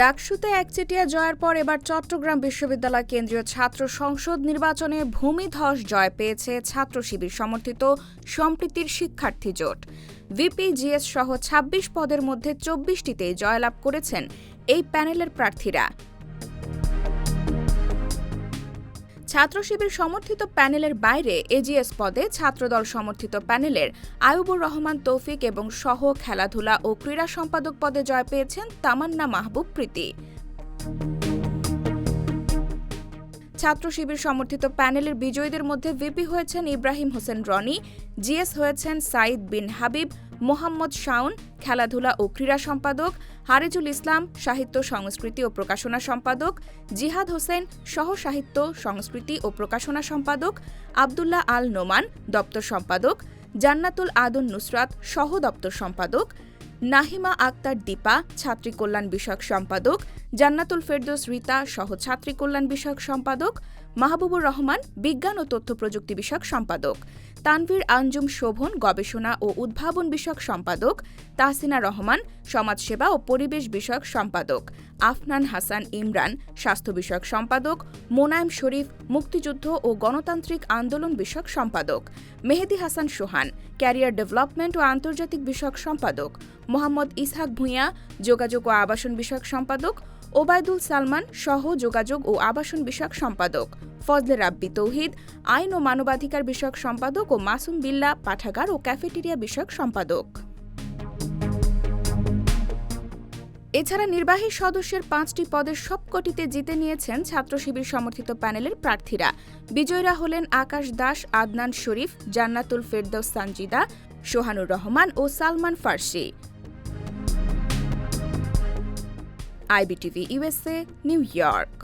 ডাকসুতে একচেটিয়া জয়ের পর এবার চট্টগ্রাম বিশ্ববিদ্যালয় কেন্দ্রীয় ছাত্র সংসদ নির্বাচনে ভূমিধস জয় পেয়েছে ছাত্র শিবির সমর্থিত সম্প্রীতির শিক্ষার্থী জোট। ভিপিজিএস সহ ২৬ পদের মধ্যে চব্বিশটিতে জয়লাভ করেছেন এই প্যানেলের প্রার্থীরা। ছাত্র শিবির সমর্থিত প্যানেলের বাইরে এজিএস পদে ছাত্রদল সমর্থিত প্যানেলের আয়ুবুর রহমান তৌফিক এবং সহ খেলাধুলা ও ক্রীড়া সম্পাদক পদে জয় পেয়েছেন তামান্না মাহবুব প্রীতি। ছাত্র শিবির সমর্থিত প্যানেলের বিজয়ীদের মধ্যে ভিপি হয়েছেন ইব্রাহিম হোসেন রনি, জিএস হয়েছেন সাইদ বিন হাবিব মোহাম্মদ শাউন খেলাধুলা ও ক্রীড়া সম্পাদক, হারেজুল ইসলাম, সাহিত্য, সংস্কৃতি ও প্রকাশনা সম্পাদক, জিহাদ হোসেন, সহ সাহিত্য, সংস্কৃতি ও প্রকাশনা সম্পাদক, আবদুল্লাহ আল নোমান দপ্তর সম্পাদক, জান্নাতুল আদন নুসরাত সহ দপ্তর সম্পাদক নাহিমা আক্তার দীপা, ছাত্রী কল্যাণ বিষয়ক সম্পাদক, জান্নাতুল ফেরদোস রিতা সহ ছাত্রী কল্যাণ বিষয়ক সম্পাদক, মাহবুবুর রহমান বিজ্ঞান ও তথ্য প্রযুক্তি বিষয়ক সম্পাদক, তানভীর আঞ্জুম শোভন গবেষণা ও উদ্ভাবন বিষয়ক সম্পাদক, তাহসিনা রহমান সমাজসেবা ও পরিবেশ বিষয়ক সম্পাদক। আফনান হাসান ইমরান, স্বাস্থ্য বিষয়ক সম্পাদক, মোনায়েম শরীফ, মুক্তিযুদ্ধ ও গণতান্ত্রিক আন্দোলন বিষয়ক সম্পাদক, মেহেদি হাসান সোহান, ক্যারিয়ার ডেভেলপমেন্ট ও আন্তর্জাতিক বিষয়ক সম্পাদক, মোহাম্মদ ইসহাক ভূঁইয়া, যোগাযোগ ও আবাসন বিষয়ক সম্পাদক, ওবায়দুল সালমান সহ যোগাযোগ ও আবাসন বিষয়ক সম্পাদক, ফজলে রাব্বি তৌহিদ, আইন ও মানবাধিকার বিষয়ক সম্পাদক ও মাসুম বিল্লা, পাঠাগার ও ক্যাফেটেরিয়া বিষয়ক সম্পাদক। এছাড়া নির্বাহী সদস্যের পাঁচটি পদের সবকটিতে জিতে নিয়েছেন ছাত্র শিবির সমর্থিত প্যানেলের প্রার্থীরা। বিজয়ীরা হলেন আকাশ দাস, আদনান শরীফ, জান্নাতুল ফেরদৌস সানজিদা, সোহানুর রহমান ও Salman Farsi. IBTV USA New York.